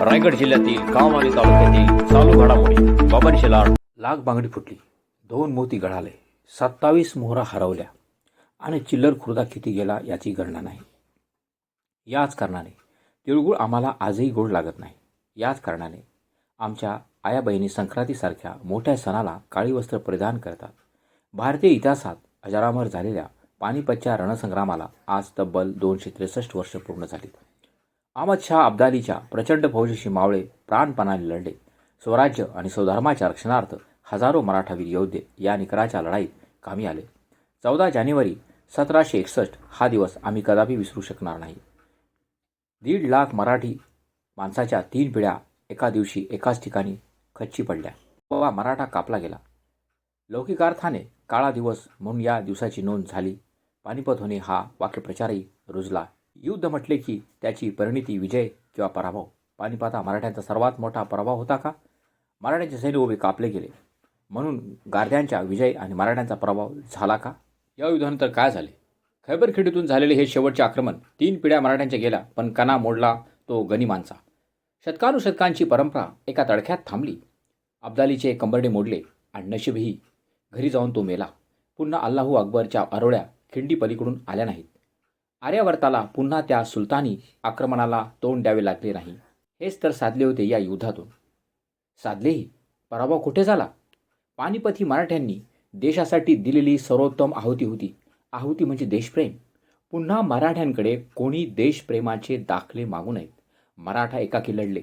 रायगड जिल्ह्यातील कामारी तालुक्यातील चालू घडामोडी बाबांची शेलाड लाग बांगडी फुटली. दोन मोती गळाले. सत्तावीस मोहरा हरवल्या. आणि चिल्लर खुर्दा किती गेला याची गणना नाही. याच कारणाने तिळगुळ आम्हाला आजही गोड लागत नाही. याच कारणाने आमच्या आया बहिणी संक्रांतीसारख्या मोठ्या सणाला काळी वस्त्र परिधान करतात. भारतीय इतिहासात अजरामर झालेल्या पानिपतच्या रणसंग्रामाला आज तब्बल दोनशे त्रेसष्ट वर्ष पूर्ण झाली. अहमद शाह अब्दालीच्या प्रचंड फौजेशी मावळे प्राणपणाने लढले. स्वराज्य आणि स्वधर्माच्या रक्षणार्थ हजारो मराठावीर योद्धे या निकराच्या लढाईत कामी आले. चौदा जानेवारी सतराशे एकसष्ट हा दिवस आम्ही कदापि विसरू शकणार नाही. दीड लाख मराठी माणसाच्या तीन पिढ्या एका दिवशी एकाच ठिकाणी खच्ची पडल्या. वा मराठा कापला गेला. लौकिकार्थाने काळा दिवस म्हणून या दिवसाची नोंद झाली पानिपत होणे हा वाक्यप्रचारही रुजला. युद्ध म्हटले की त्याची परिणिती विजय किंवा पराभव. पानिपत हा मराठ्यांचा सर्वात मोठा पराभव होता का? मराठ्यांचे सैन्य उभे कापले गेले. म्हणून गारद्यांचा विजय आणि मराठ्यांचा प्रभाव झाला का? या युद्धानंतर काय झाले? खैबर खिडीतून झालेले हे शेवटचे आक्रमण तीन पिढ्या मराठ्यांच्या गेल्या पण कणा मोडला तो गनिमांचा शतकानुशतकांची परंपरा एका तडख्यात थांबली. अब्दालीचे कंबरडे मोडले आणि नशीबही घरी जाऊन तो मेला. पुन्हा अल्लाहू अकबरच्या आरोळ्या खिंडी पलीकडून आल्या नाहीत. आर्यावर्ताला पुन्हा त्या सुलतानी आक्रमणाला तोंड द्यावे लागले नाही. हेच तर साधले होते या युद्धातून. साधलेही? पराभव कुठे झाला? पानिपत ही मराठ्यांनी देशासाठी दिलेली सर्वोत्तम आहुती होती. आहुती म्हणजे देशप्रेम. पुन्हा मराठ्यांकडे कोणी देशप्रेमाचे दाखले मागू नयेत. मराठा एकाकी लढले.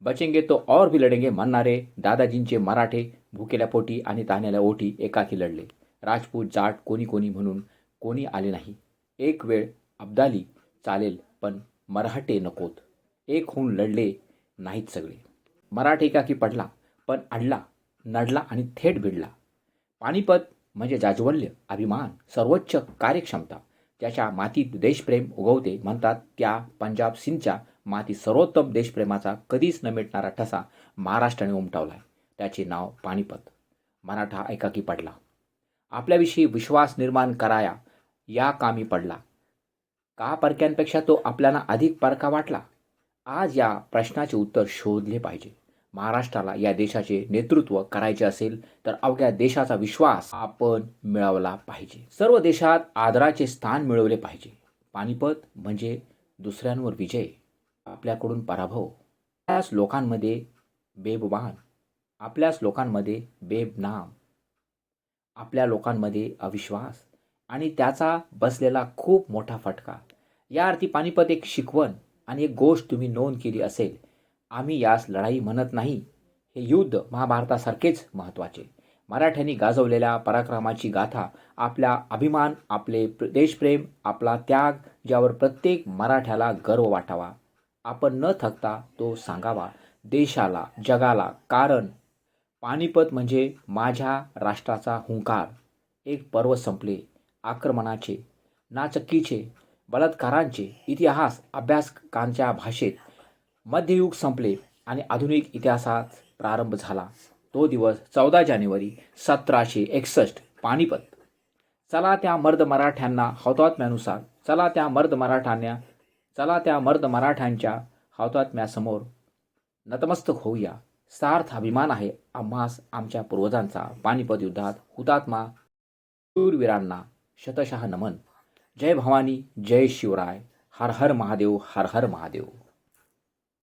बचेंगे तो और भी लढेंगे म्हणणारे दादाजींचे मराठे भुकेल्या पोटी आणि ताण्याला ओटी एकाकी लढले. राजपूत जाट कोणी कोणी म्हणून कोणी आले नाही. एक वेळ अब्दाली चालेल पण मराठे नकोत. एक होऊन लढले नाहीत सगळे. मराठे एकाकी पडला पण अडला नडला आणि थेट भिडला. पानिपत म्हणजे जाज्वल्य अभिमान सर्वोच्च कार्यक्षमता. ज्याच्या मातीत देशप्रेम उगवते म्हणतात त्या पंजाब सिंधच्या माती सर्वोत्तम देशप्रेमाचा कधीच न मिटणारा ठसा महाराष्ट्राने उमटवला आहे त्याचे नाव पानिपत. मराठा एकाकी पडला. आपल्याविषयी विश्वास निर्माण कराया या कामी पडला. का परक्यांपेक्षा तो आपल्याला अधिक परका वाटला? आज या प्रश्नाचे उत्तर शोधले पाहिजे. महाराष्ट्राला या देशाचे नेतृत्व करायचे असेल तर अवघ्या देशाचा विश्वास आपण मिळवला पाहिजे. सर्व देशात आदराचे स्थान मिळवले पाहिजे. पानिपत म्हणजे दुसऱ्यांवर विजय. आपल्याकडून पराभव. आपल्याच लोकांमध्ये बेबबान. आपल्याच लोकांमध्ये बेबनाम. आपल्या लोकांमध्ये अविश्वास. आणि त्याचा बसलेला खूप मोठा फटका. या अर्थी पानिपत एक शिकवण आणि एक गोष्ट तुम्ही नोंद केली असेल. आम्ही यास लढाई म्हणत नाही. हे युद्ध महाभारतासारखेच महत्त्वाचे. मराठ्यांनी गाजवलेल्या पराक्रमाची गाथा आपला अभिमान आपले प्र- देशप्रेम आपला त्याग ज्यावर प्रत्येक मराठ्याला गर्व वाटावा. आपण न थकता तो सांगावा देशाला जगाला कारण. पानिपत म्हणजे माझ्या राष्ट्राचा हुंकार. एक पर्व संपले. आक्रमणाचे नाचक्कीचे बलात्कारांचे इतिहास अभ्यासकांच्या भाषेत मध्ययुग संपले आणि आधुनिक इतिहासात प्रारंभ झाला. तो दिवस चौदा जानेवारी सतराशे एकसष्ट पानिपत. चला त्या मर्द मराठ्यांना हौतात्म्यानुसार चला त्या मर्द मराठ्यांना चला त्या मर्द मराठ्यांच्या हौतात्म्यासमोर नतमस्तक होऊया. सार्थ अभिमान आहे आम्हास आमच्या पूर्वजांचा. पानिपत युद्धात हुतात्मा शूरवीरांना शतशः नमन। जय भवानी जय शिवराय। हर हर महादेव हर हर महादेव।